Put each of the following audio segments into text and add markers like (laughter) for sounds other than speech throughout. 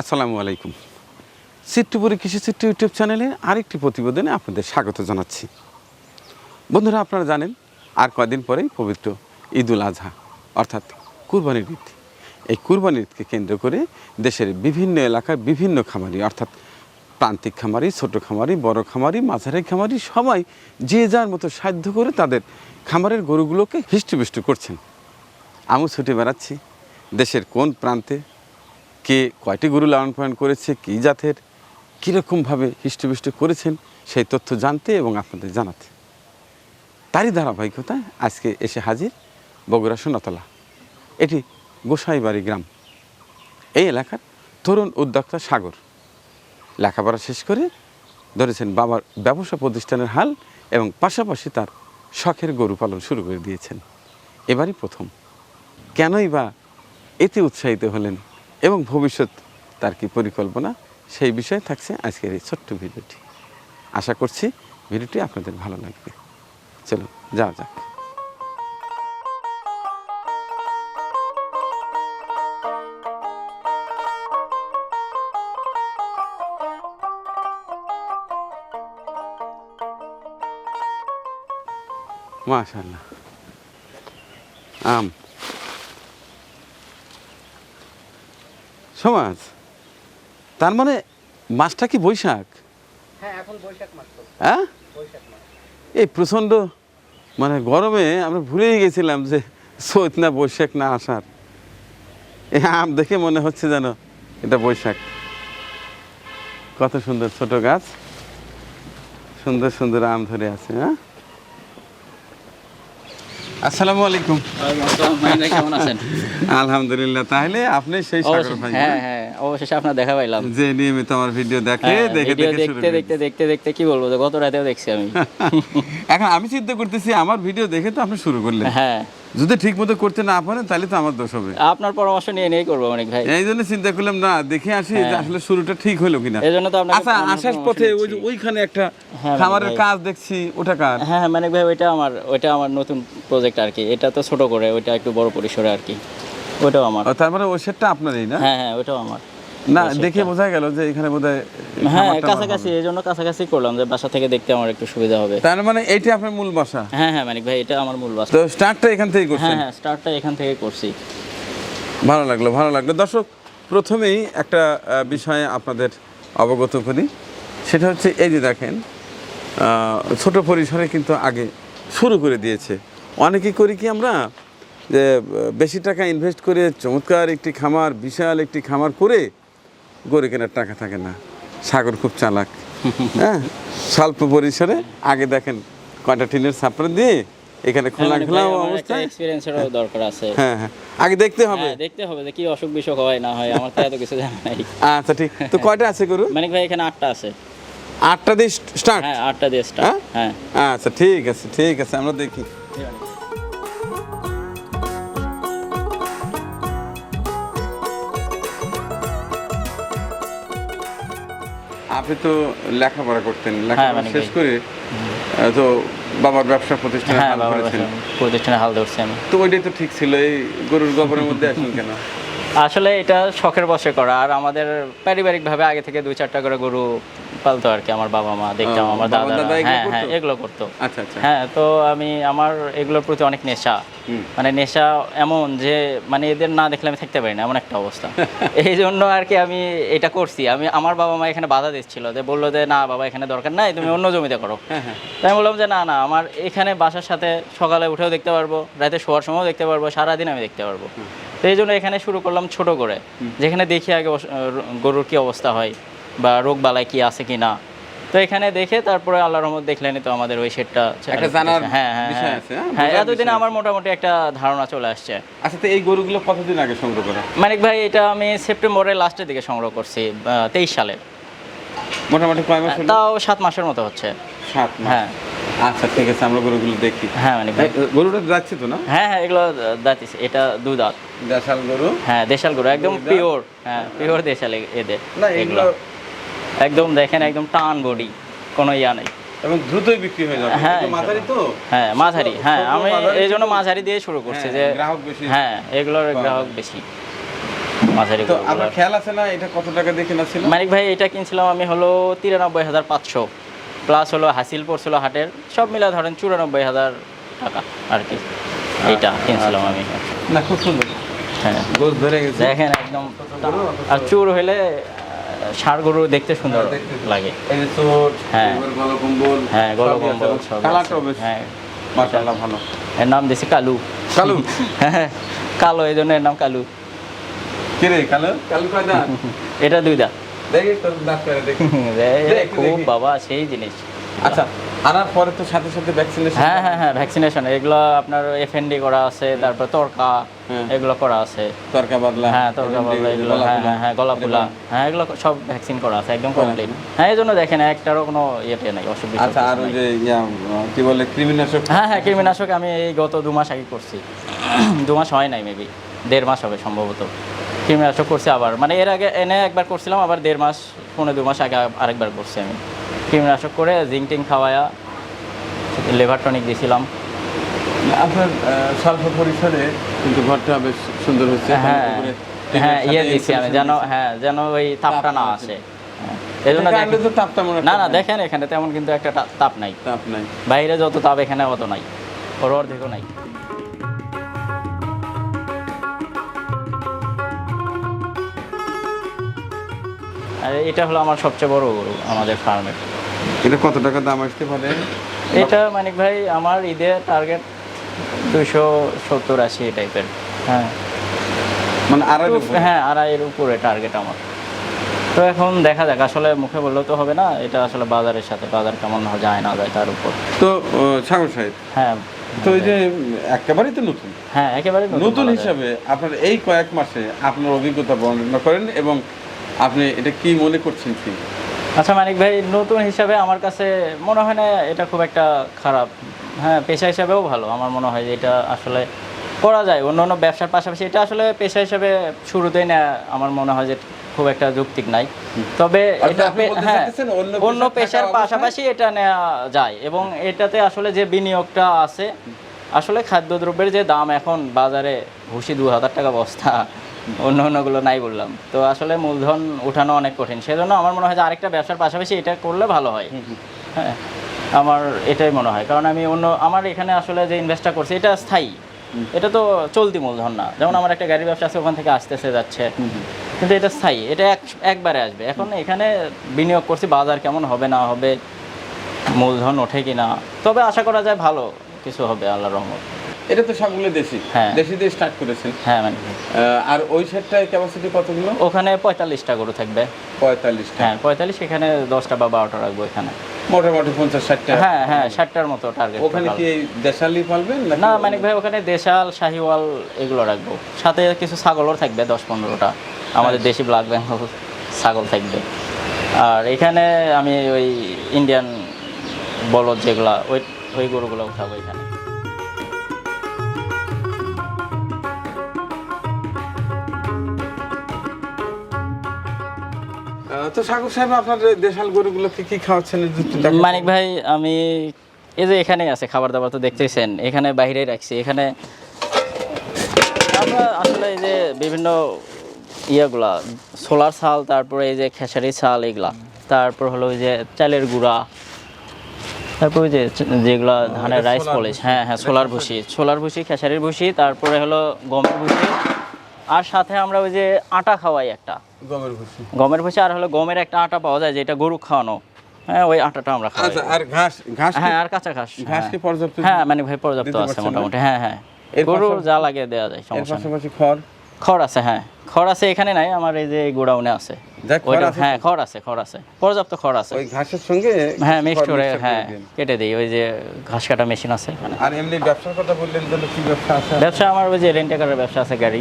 আসসালামু আলাইকুম। চিত্রপুরি কৃষি চিত্র ইউটিউব চ্যানেলে আরেকটি প্রতিবেদনে আপনাদের স্বাগত জানাচ্ছি। বন্ধুরা, আপনারা জানেন, আর কয়দিন পরেই পবিত্র ঈদুল আজহা, অর্থাৎ কুরবানির ঈদ। এই কুরবানির ঈদকে কেন্দ্র করে দেশের বিভিন্ন এলাকার বিভিন্ন খামারি, অর্থাৎ প্রান্তিক খামারি, ছোট খামারি, বড় খামারি, মাঝারি খামারি, সবাই যে যার মতো সাধ্য করে তাদের খামারের গরুগুলোকে হিষ্টপিষ্ট করছেন। আমিও ছুটে বেড়াচ্ছি দেশের কোন প্রান্তে কে কয়টি গরু লালন পালন করেছে, কী জাতের কীরকমভাবে হিষ্টপিষ্ট করেছেন, সেই তথ্য জানতে এবং আপনাদের জানাতে। তারই ধারাবাহিকতায় আজকে এসে হাজির বগুড়া সোনাতলা। এটি গোসাইবাড়ি গ্রাম। এই এলাকার তরুণ উদ্যোক্তা সাগর। লেখাপড়া শেষ করে ধরেছেন বাবার ব্যবসা প্রতিষ্ঠানের হাল এবং পাশাপাশি তার শখের গরু পালন শুরু করে দিয়েছেন। এবারই প্রথম। কেনই বা এতে উৎসাহিত হলেন এবং ভবিষ্যৎ তার কি পরিকল্পনা? সেই বিষয়ে থাকছে আজকের এই ছোট্ট ভিডিওটি। আশা করছি ভিডিওটি আপনাদের ভালো লাগবে। চলো যাওয়া যাক। মাশাল্লাহ আম। সমাজ। তার মানে মাছটা কি বৈশাখ? হ্যাঁ হ্যাঁ? এই প্রচণ্ড মানে গরমে আমরা ভুলেই গেছিলাম যে চৈত না বৈশাখ না আষাঢ়। এই আম দেখে মনে হচ্ছে যেন এটা বৈশাখ। কত সুন্দর ছোট গাছ। সুন্দর সুন্দর আম ধরে আছে হ্যাঁ? আসসালামু আলাইকুম। কেমন আছেন? আলহামদুলিল্লাহ তাহলে আপনি সেই সাগর ভাই হ্যাঁ হ্যাঁ? অবশেষে আপনার দেখা পাইলাম। যে নিয়মিত আমার ভিডিও দেখে হ্যাঁ, দেখে দেখে দেখতে দেখতে দেখতে দেখতে কি বলব গত রাতেও দেখছি আমি। (laughs) এখন আমি চিন্তা করতেছি আমার ভিডিও দেখে তো আপনি শুরু করলেন। হ্যাঁ। যদি ঠিক মতো করতে না পারেন তাহলে তো আমার দোষ হবে। আপনার পরামর্শ নিয়ে নিয়েই করব অনেক ভাই। এই জন্য চিন্তা করলাম না দেখে আসি আসলে শুরুটা ঠিক হলো কিনা। এই জন্য তো আচ্ছা আসার পথে ওই যে ওইখানে একটা হ্যাঁ, খামারের কাজ দেখছি ওটা কাজ হ্যাঁ হ্যাঁ মানে ভাই ওইটা আমার ওইটা আমার নতুন প্রজেক্ট আর কি। এটা তো ছোট করে ওইটা একটু বড় পরিসরে আর কি। ওইটাও আমার। তার মানে ওই সেটটা আপনারই না? হ্যাঁ হ্যাঁ ওইটাও আমার। না দেখে বোঝা গেল যে এখানে বোধহয় হ্যাঁ কাছাকাছি এই জন্য কাছাকাছি করলাম যে বাসা থেকে দেখতে আমার একটু সুবিধা হবে। তার মানে এইটা আপনার মূল বাসা? হ্যাঁ হ্যাঁ মানিক ভাই এটা আমার মূল বাসা। তো স্টার্টটা এখান থেকেই হ্যাঁ করছেন? হ্যাঁ স্টার্টটা এখান থেকে করছি। ভালো লাগল ভালো লাগল। দর্শক প্রথমেই একটা বিষয়ে আপনাদের অবগত করি। সেটা হচ্ছে এই যে দেখেন ছোট পরিসরে কিন্তু আগে শুরু করে দিয়েছে। অনেকে করি কি আমরা যে বেশি টাকা ইনভেস্ট করে চমৎকার একটি খামার বিশাল একটি খামার করে গরু কেনার টাকা থাকে না। সাগর খুব চালাক। হ্যাঁ? স্বল্প পরিসরে আগে দেখেন কয়টা টিনের ছাপড়া দিয়ে এখানে খোলা মানে খোলা আমার একটা দরকার আছে। হ্যাঁ হ্যাঁ আগে দেখতে হবে। হ্যাঁ দেখতে হবে যে কি অসুখ বিসুখ হয় না হয় আমার তো এত কিছু জানা নাই। আচ্ছা ঠিক। তো কয়টা আছে গরু? মানিক ভাই এখানে আটটা আছে। আটটা দিয়ে স্টার্ট হ্যাঁ আটটা দিয়ে স্টার্ট হ্যাঁ? আচ্ছা ঠিক আছে ঠিক আছে আমরা দেখি। আপনি তো লেখাপড়া করতেন লেখাপড়া মানে শেষ। করে তো বাবার ব্যবসা প্রতিষ্ঠানে হ্যাঁ হাল ধরেছেন। প্রতিষ্ঠানে হাল ধরছি আমি তো ওইটাই তো ঠিক ছিল এই গরুর গোবরের মধ্যে আসুন কেন আসলে এটা শখের বসে করা আর আমাদের পারিবারিকভাবে আগে থেকে দুই চারটা করে গরু পালতো আর কি আমার বাবা মা দেখতাম আমার দাদা হ্যাঁ হ্যাঁ এগুলো করতো। আচ্ছা আচ্ছা। হ্যাঁ তো আমি আমার এগুলোর প্রতি অনেক নেশা। মানে নেশা এমন যে মানে এদের না দেখলে আমি থাকতে পারি না এমন একটা অবস্থা। (laughs) এই জন্য আর কি আমি এটা করছি। আমি আমার বাবা মা এখানে বাধা দিচ্ছিল। যে বলল যে না বাবা এখানে দরকার নাই তুমি অন্য জমিতে করো। হ্যাঁ হ্যাঁ। তাই আমি বললাম যে না না আমার এখানে বাসার সাথে সকালে উঠেও দেখতে পারব রাতে শোয়ার সময়ও দেখতে পারব সারাদিন আমি দেখতে পারব। তো এই জন্য এখানে শুরু করলাম ছোট করে। যেখানে দেখি আগে গরুর কি অবস্থা হয়। বা রোগ বালাই কি আছে কি না তো এখানে দেখে তারপরে আল্লাহ রহমত দেখলেনি তো আমাদের ওই শেডটা হ্যাঁ হ্যাঁ হ্যাঁ। হ্যাঁ? হ্যাঁ এতদিনে আমার মোটামুটি একটা ধারণা চলে আসছে। আচ্ছা তো এই গরুগুলো কতদিন আগে সংগ্রহ করা? মানিক ভাই এটা আমি সেপ্টেম্বরের লাস্টের দিকে সংগ্রহ করছি তেইশ সালে। মোটামুটি কয় মাস তাও সাত মাসের মতো হচ্ছে। সাত হ্যাঁ। আচ্ছা ঠিক আছে আমরা গরুগুলো দেখি। হ্যাঁ এই, গরুটা যাচ্ছে তো না? হ্যাঁ হ্যাঁ এগুলো দাঁতিস এটা দুই দাঁত দেশাল গরু? হ্যাঁ দেশাল গরু একদম পিওর। হ্যাঁ পিওর দেশাল এদের না এগুলো। একদম দেখেন একদম টান বডি কোনো ইয়া নেই। এবং দ্রুতই বিক্রি হয়ে যাবে। হ্যাঁ, মাঝারি তো? হ্যাঁ মাঝারি হ্যাঁ আমি এই জন্য মাঝারি দিয়ে শুরু করছি হ্যাঁ, যে গ্রাহক বেশি। হ্যাঁ এগুলোর গ্রাহক বেশি মাঝারি তো আপনার খেয়াল আছে না এটা কত টাকা দিয়ে কেনা ছিল? মানিক ভাই এটা কিনছিলাম আমি হলো তিরানব্বই হাজার পাঁচশো প্লাস হলো হাসিল পড়ছিল হাটের সব মিলে ধরেন চুরানব্বই হাজার টাকা আর কি। এইটা কিনছিলাম আমি। না খুব সুন্দর। হ্যাঁ। গোস ধরে গেছে। দেখেন একদম আর চুর হইলে ষাড় গরু দেখতে সুন্দর। লাগে। হ্যাঁ। হ্যাঁ গলকম্বল হ্যাঁ। মাশাআল্লাহ ভালো। এর নাম দিয়েছি কালু। কালু? (laughs) হ্যাঁ কালো এই জন্য এর নাম কালু। কে রে কালু? কালু কয় দাঁত? (laughs) এটা দুই দা দেখি তোর দাঁত করে দেখি। (laughs) খুব। বাবা সেই জিনিস। আচ্ছা আনার পরে তো সাথে সাথে ভ্যাকসিনেশন হ্যাঁ হ্যাঁ হ্যাঁ ভ্যাকসিনেশন এগুলো আপনার এফএনডি করা আছে তারপর তরকা। এগুলো করা আছে। তরকা বাদলা হ্যাঁ তরকা বললা এগুলো হ্যাঁ হ্যাঁ হ্যাঁ গলা ফুলা। হ্যাঁ এগুলো সব ভ্যাকসিন করা আছে একদম কমপ্লিট হ্যাঁ এই জন্য দেখেন একটারও কোনো ইয়েতে নাই অসুবিধা আচ্ছা আর ওই যে কি বলে কৃমিনাশক? হ্যাঁ হ্যাঁ কৃমিনাশক আমি এই গত দু মাস আগে করছি। (clears throat) দু মাস হয় নাই মেবি দেড় মাস হবে সম্ভবত। কৃমিনাশক করছি আবার। মানে এর আগে এনে একবার করছিলাম আবার দেড় মাস পনেরো দু মাস আগে আরেকবার করছি আমি। কৃমিনাশক করে জিঙ্ক টিং খাওয়ায়া লেভার টনিক দিয়েছিলাম আপনার স্বল্প পরিসরে কিন্তু ঘরটা বেশ সুন্দর হচ্ছে। হ্যাঁ হ্যাঁ ইয়ে দিছি আমি যেন হ্যাঁ যেন ওই তাপটা না আসে। হ্যাঁ, এই জন্য না না দেখেন এখানে তেমন কিন্তু একটা তাপ নাই। তাপ নাই। বাইরে যত তাপ এখানে অত নাই। ওর অর্ধেকও নাই। আর এটা হলো আমার সবচেয়ে বড় গরু আমাদের ফার্মের এটা কত টাকা দাম আসতে পারে? এটা মানিক ভাই আমার ঈদের টার্গেট দুশো সত্তর আশি টাইপের হ্যাঁ। মানে আড়াই। হ্যাঁ আড়াইয়ের উপরে টার্গেট আমার। তো এখন দেখা যাক আসলে মুখে বললেও তো হবে না এটা আসলে বাজারের সাথে বাজার কেমন যায় না যায় তার উপর। তো সাগর সাহেব হ্যাঁ। তো এই যে একেবারেই তো নতুন? হ্যাঁ একেবারে নতুন হিসাবে আপনার এই কয়েক মাসে আপনার অভিজ্ঞতা বর্ণনা করেন এবং আপনি এটা কি মনে করছেন কি? আচ্ছা মানিক ভাই নতুন হিসাবে আমার কাছে মনে হয় না এটা খুব একটা খারাপ। হ্যাঁ পেশা হিসাবেও ভালো। আমার মনে হয় যে এটা আসলে করা যায়। অন্য অন্য ব্যবসার পাশাপাশি এটা আসলে পেশা হিসাবে শুরুতেই না আমার মনে হয় যে খুব একটা যৌক্তিক নাই। তবে এটা হ্যাঁ অন্য পেশার পাশাপাশি এটা নেওয়া যায় এবং এটাতে আসলে যে বিনিয়োগটা আছে আসলে খাদ্যদ্রব্যের যে দাম এখন বাজারে ভুসি দু হাজার টাকা বস্তা অন্য অন্যগুলো নাই বললাম। তো আসলে মূলধন উঠানো অনেক কঠিন। সেজন্য আমার মনে হয় যে আরেকটা ব্যবসার পাশাপাশি এটা করলে ভালো হয়। হ্যাঁ আমার এটাই মনে হয়। কারণ আমি অন্য আমার এখানে আসলে যে ইনভেস্টটা করছি এটা স্থায়ী। এটা তো চলতি মূলধন না। যেমন আমার একটা গাড়ির ব্যবসা আছে ওখান থেকে আসতেছে যাচ্ছে। কিন্তু এটা স্থায়ী। এটা এক একবারে আসবে। এখন এখানে বিনিয়োগ করছি বাজার কেমন হবে না হবে মূলধন ওঠে কি না তবে আশা করা যায় ভালো কিছু হবে আল্লাহ রহমত। এটা তো সবগুলো দেশি। হ্যাঁ। দেশি দিয়ে স্টার্ট করেছেন হ্যাঁ মানে আর ওই সেটটায় ক্যাপাসিটি কতগুলো? ওখানে পঁয়তাল্লিশটা গরু থাকবে। পঁয়তাল্লিশটা। হ্যাঁ পঁয়তাল্লিশ এখানে দশটা বা বারোটা রাখব এখানে। মোটামুটি পঞ্চাশ ষাটটা। হ্যাঁ হ্যাঁ ষাটটার মতো টার্গেট ওখানে কি দেশালি পালবেন না মানিক ভাই ওখানে দেশাল শাহিওয়াল এগুলো রাখব। সাথে কিছু ছাগলও থাকবে দশ পনেরোটা। আমাদের দেশি ব্ল্যাক বেঙ্গল ছাগল থাকবে। আর এখানে আমি ওই ইন্ডিয়ান বলদ যেগুলা ওই ওই গরুগুলো উঠাবো এখানে। তো সাগর সাহেব আপনার দেশাল গরুগুলোকে কি খাওয়াচ্ছেন? মানিক ভাই আমি এই যে এখানেই আছে খাবার দাবার তো দেখতেছেন এখানে বাইরেই রাখছি। এখানে আমরা আসলে এই যে বিভিন্ন ইয়েগুলা সোলার ছাল তারপরে এই যে খেসারি ছাল এগুলা। তারপর হলো ওই যে চালের গুঁড়া তারপর ওই যে যেগুলা ধানের রাইস পলিশ হ্যাঁ হ্যাঁ সোলার ভুসি। সোলার ভুসি খেসারির ভুসি তারপরে হলো গমের ভুসি। আর সাথে আমরা ওই যে আটা খাওয়াই একটা। গমের ভুসি। গমের ভুসি আর হলো গমের একটা আটা পাওয়া যায় যেটা গরু খাওয়ানো। হ্যাঁ ওই আটাটা আমরা খাই আচ্ছা আর ঘাস ঘাস হ্যাঁ আর কাঁচা ঘাস ঘাস কি হ্যাঁ। পর্যাপ্ত? হ্যাঁ মানে ভাই পর্যাপ্ত আছে মোটামুটি হ্যাঁ হ্যাঁ। গরুর যা লাগে দেওয়া যায় সমস্যা পাশাপাশি খড়? খড় আছে হ্যাঁ। খড় আছে এখানে নাই আমার এই যে গোডাউনে আছে। হ্যাঁ খড় আছে খড় আছে। পর্যাপ্ত খড় আছে। ওই ঘাসের সঙ্গে হ্যাঁ মিক্সড খড় করে হ্যাঁ কেটে দিই। ওই যে ঘাস কাটা মেশিন আছে। আর এমনি ব্যবসার কথা বললেন তাহলে কি ব্যবসা আছে? ব্যবসা আমার ওই যে রেন্টাকারের ব্যবসা আছে গাড়ি।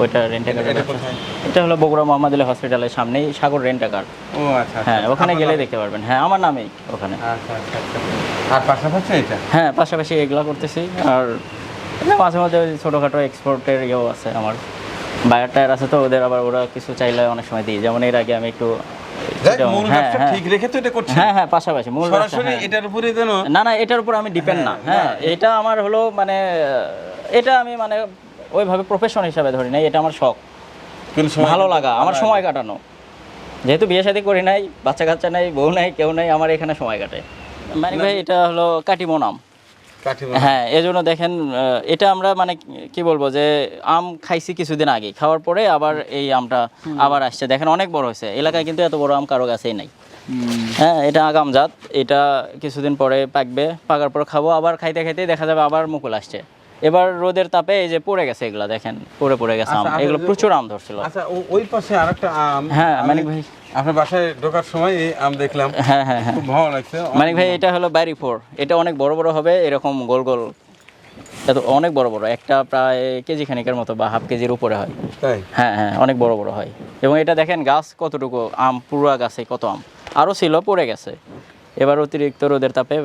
ওইটা রেন্টাকারের এটা ব্যবসা। এটা হলো বগুড়া মোহাম্মদ আলী হসপিটালের সামনেই সাগর রেন্টাকার। ও আচ্ছা হ্যাঁ আচ্ছা। ওখানে গেলে দেখতে পারবেন। হ্যাঁ আমার নামেই ওখানে। আচ্ছা আচ্ছা আচ্ছা। আর পাশাপাশি এটা? হ্যাঁ পাশাপাশি এগুলো করতেছি। আর মাঝে মাঝে ছোটোখাটো এক্সপোর্টের ইয়েও আছে আমার। বায়ার টায়ার আছে তো ওদের আবার ওরা কিছু চাইলে অনেক সময় দিই। যেমন এর আগে আমি একটু মূল হ্যাঁ, ব্যবসা হ্যাঁ। ঠিক রেখে তো এটা হ্যাঁ পাশাপাশি মূল সরাসরি। এটার উপরে যেন না না এটার উপর আমি ডিপেন্ড না। হ্যাঁ, এটা আমার হলো মানে এটা আমি মানে ওইভাবে প্রফেশন হিসাবে ধরি না এটা আমার শখ। ভালো লাগা আমার সময় কাটানো। যেহেতু বিয়ে শাদী করি নাই বাচ্চা কাচ্চা নাই বউ নাই কেউ নাই আমার এখানে সময় কাটে। মানে ভাই এটা হলো কাটিমন আম কাঠিমা হ্যাঁ এই জন্য দেখেন এটা আমরা মানে কি বলব যে আম খাইছি কিছুদিন আগে খাওয়ার পরে আবার এই আমটা আবার আসছে। দেখেন অনেক বড় হয়েছে এলাকায় কিন্তু এত বড় আম কারও গাছেই নাই। হ্যাঁ এটা আগাম জাত এটা কিছুদিন পরে পাকবে পাকার পর খাব আবার খাইতে খাইতে দেখা যাবে আবার মুকুল আসছে। এবার রোদের তাপে এই যে পড়ে গেছে এগুলা দেখেন পড়ে পড়ে গেছে আম। আচ্ছা, এগুলো প্রচুর আম ধরছিল। আচ্ছা ওই পাশে আরেকটা আম হ্যাঁ, মানিক ভাই। আপনার বাসায় ঢোকার সময় এই আম দেখলাম। হ্যাঁ হ্যাঁ হ্যাঁ। খুব ভালো লাগছে মানিক ভাই এটা হলো বাইরি ফোর এটা অনেক বড় বড় হবে এরকম গোল গোল। এত অনেক বড় বড় একটা প্রায় কেজি খানিকের মতো বা হাফ কেজির উপরে হয়। তাই? হ্যাঁ হ্যাঁ অনেক বড় বড় হয়। এবং এটা দেখেন গাছ কতটুকু আম পুরা গাছে কত আম। আরও ছিল পড়ে গেছে। এবার অতিরিক্ত রোদের তাপে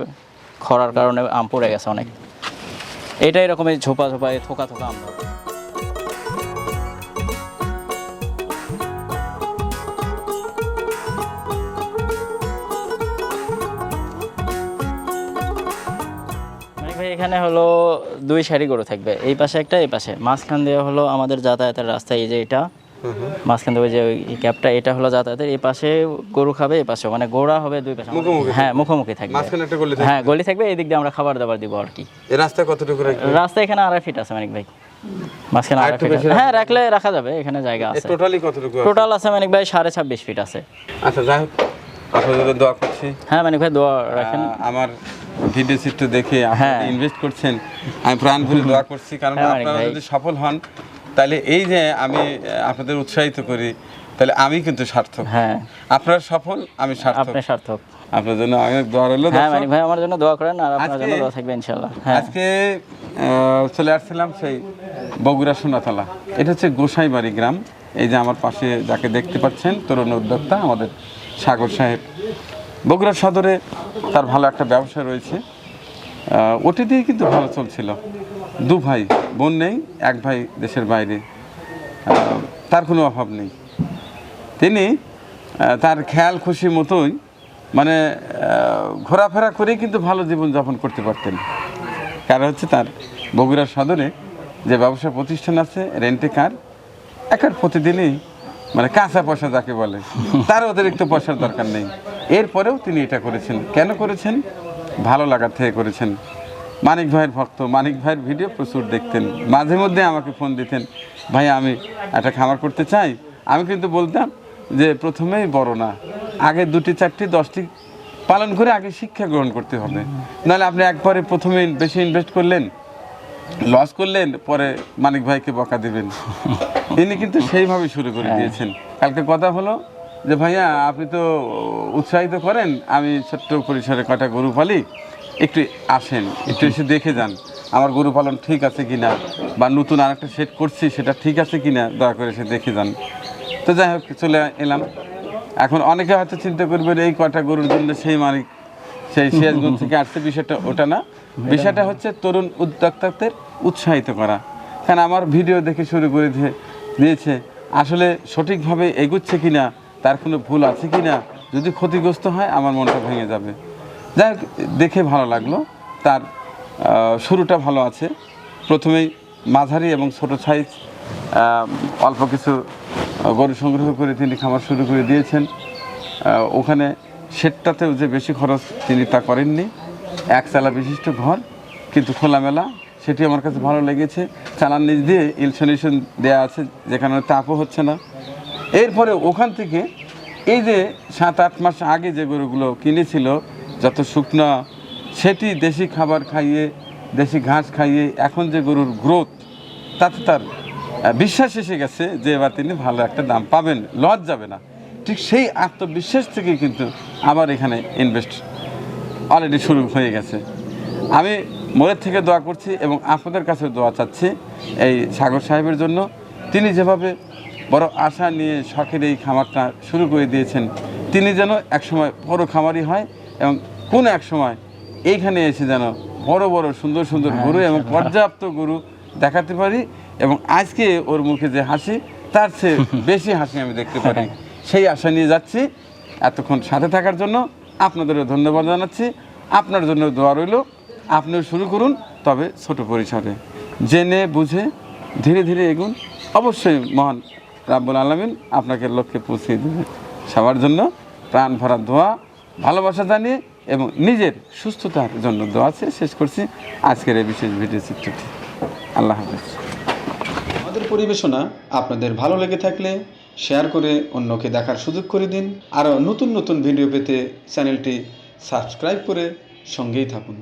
খরার কারণে আম পড়ে গেছে অনেক। এটা এই ঝোপা ঝোপায় থোকা থোকা আম। এখানে হলো দুই সারি গরু থাকবে, এই পাশে একটা, এই পাশে। মাঝখান দিয়ে হলো আমাদের যাতায়াতের রাস্তা, এই যে এটা। মাঝখান ওই যে ওই ক্যাপটা এটা হলো যাতায়াতের এই পাশে গরু খাবে এই পাশে মানে গোড়া হবে দুই পাশে হ্যাঁ মুখোমুখি থাকবে। মাঝখানে একটা গলি থাকে। হ্যাঁ গলি থাকবে এই দিক দিয়ে আমরা খাবার দাবার দিব আর কি। এই রাস্তা কতটুকু রাস্তা এখানে আড়াই ফিট আছে মানিক ভাই। মাঝখানে আর আড়াই ফিট। হ্যাঁ রাখলে রাখা যাবে এখানে জায়গা আছে। টোটালি কতটুকু আছে? টোটাল আছে মানিক ভাই সাড়ে ছাব্বিশ ফিট আছে। আচ্ছা যাই হোক আপনার দোয়া করছি। হ্যাঁ মানিক ভাই দোয়া রাখেন। আমার ভিডিও চিত্র দেখে হ্যাঁ। ইনভেস্ট করছেন। আমি প্রাণ ভরে দোয়া করছি কারণ হ্যাঁ, আপনারা যদি সফল হন তাহলে এই যে আমি আপনাদের উৎসাহিত করি তাহলে আমি কিন্তু সার্থক। হ্যাঁ। আপনারা সফল আমি সার্থক। আপনি সার্থক। আপনার জন্য অনেক দোয়া রইল হ্যাঁ মানিক ভাই আমার জন্য দোয়া করেন আর আপনার জন্য দোয়া থাকবে ইনশাল্লাহ হ্যাঁ। আজকে চলে আসছিলাম সেই বগুড়া সোনাতলা। এটা হচ্ছে গোসাইবাড়ি গ্রাম। এই যে আমার পাশে যাকে দেখতে পাচ্ছেন তরুণ উদ্যোক্তা আমাদের সাগর সাহেব। বগুড়া সদরে তার ভালো একটা ব্যবসা রয়েছে। ওটি দিয়েই কিন্তু ভালো চলছিল। দু ভাই বোন নেই, এক ভাই দেশের বাইরে। তার কোনো অভাব নেই। তিনি তার খেয়াল খুশি মতোই মানে ঘোরাফেরা করেই কিন্তু ভালো জীবনযাপন করতে পারতেন। কারণ হচ্ছে তার বগুড়া সদরে যে ব্যবসা প্রতিষ্ঠান আছে, রেন্টে কার, একার প্রতিদিনই মানে কাঁচা পয়সা যাকে বলে, তার অতিরিক্ত পয়সার দরকার নেই। এরপরেও তিনি এটা করেছেন। কেন করেছেন? ভালো লাগার থেকে করেছেন। মানিক ভাইয়ের ভক্ত। মানিক ভাইয়ের ভিডিও প্রচুর দেখতেন। মাঝে মধ্যে আমাকে ফোন দিতেন ভাই আমি একটা খামার করতে চাই। আমি কিন্তু বলতাম যে প্রথমেই বড় না আগে দুটি চারটি দশটি পালন করে আগে শিক্ষা গ্রহণ করতে হবে। নাহলে আপনি একবারে প্রথমে বেশি ইনভেস্ট করলেন লস করলেন পরে মানিক ভাইকে বকা দিবেন। ইনি কিন্তু সেইভাবে শুরু করে দিয়েছেন। কালকে কথা হলো যে ভাইয়া আপনি তো উৎসাহিত করেন আমি ছোট্ট পরিসরে কটা গরু পালি একটু আসেন, একটু এসে দেখে যান, আমার গরু পালন ঠিক আছে কিনা, বা নতুন আরেকটা সেট করছি, সেটা ঠিক আছে কিনা, দয়া করে এসে দেখে যান। তো যাই হোক, চলে এলাম। এখন অনেকে হয়তো চিন্তা করবেন, এই কটা গরুর জন্য সেই মালিক, সেই শেষ সিরাজগঞ্জ থেকে আসছে, বিষয়টা ওটা না। বিষয়টা হচ্ছে তরুণ উদ্যোক্তাদের উৎসাহিত করা। কারণ আমার ভিডিও দেখে শুরু করে দিয়ে- দিয়েছে, আসলে সঠিকভাবে এগুচ্ছে কিনা, তার কোনো ভুল আছে কিনা, যদি ক্ষতিগ্রস্ত হয়, আমার মনটা ভেঙে যাবে। যাই হোক দেখে ভালো লাগল। তার শুরুটা ভালো আছে। প্রথমেই মাঝারি এবং ছোট সাইজ অল্প কিছু গরু সংগ্রহ করে তিনি খামার শুরু করে দিয়েছেন। ওখানে সেটটাতেও যে বেশি খরচ তিনি তা করেননি। একতলা বিশিষ্ট ঘর, কিন্তু খোলামেলা, সেটি আমার কাছে ভালো লেগেছে। চালান নিচ দিয়ে ইলসনেশন দেওয়া আছে, যেখানে তাপও হচ্ছে না। এরপরে ওখান থেকে এই যে সাত, আট মাস আগে যে গরুগুলো কিনেছিল যত শুকনা, সেটি দেশি খাবার খাইয়ে, দেশি ঘাস খাইয়ে, এখন যে গরুর গ্রোথ, তাতে তার বিশ্বাস এসে গেছে যে এবার তিনি ভালো একটা দাম পাবেন লজ যাবে না। ঠিক সেই আত্মবিশ্বাস থেকে কিন্তু আবার এখানে ইনভেস্ট অলরেডি শুরু হয়ে গেছে। আমি মনের থেকে দোয়া করছি এবং আপনাদের কাছে দোয়া চাচ্ছি এই সাগর সাহেবের জন্য। তিনি যেভাবে বড় আশা নিয়ে শখের এই খামারটা শুরু করে দিয়েছেন, তিনি যেন একসময় বড় খামারই হয় এবং কোন এক সময় এইখানে এসে যেন বড় বড় সুন্দর সুন্দর গরু এবং পর্যাপ্ত গরু দেখাতে পারি এবং আজকে ওর মুখে যে হাসি তার চেয়ে (laughs) বেশি হাসি আমি দেখতে পারি। সেই আশা নিয়ে যাচ্ছি। এতক্ষণ সাথে থাকার জন্য আপনাদেরও ধন্যবাদ জানাচ্ছি। আপনার জন্য দোয়া রইল। আপনিও শুরু করুন তবে ছোট পরিসরে। জেনে বুঝে ধীরে ধীরে এগুন। অবশ্যই মহান রাব্বুল আলমিন আপনাকে লক্ষ্যে পৌঁছে দেবে। সবার জন্য প্রাণ ভরা দোয়া ভালোবাসা জানিয়ে এবং নিজের সুস্থতার জন্য দোয়া আছে শেষ করছি। আজকের এই বিশেষ ভিডিও চিত্রটি। আল্লাহ হাফেজ। আমাদের পরিবেশনা আপনাদের ভালো লেগে থাকলে শেয়ার করে অন্যকে দেখার সুযোগ করে দিন। আরও নতুন নতুন ভিডিও পেতে চ্যানেলটি সাবস্ক্রাইব করে সঙ্গেই থাকুন।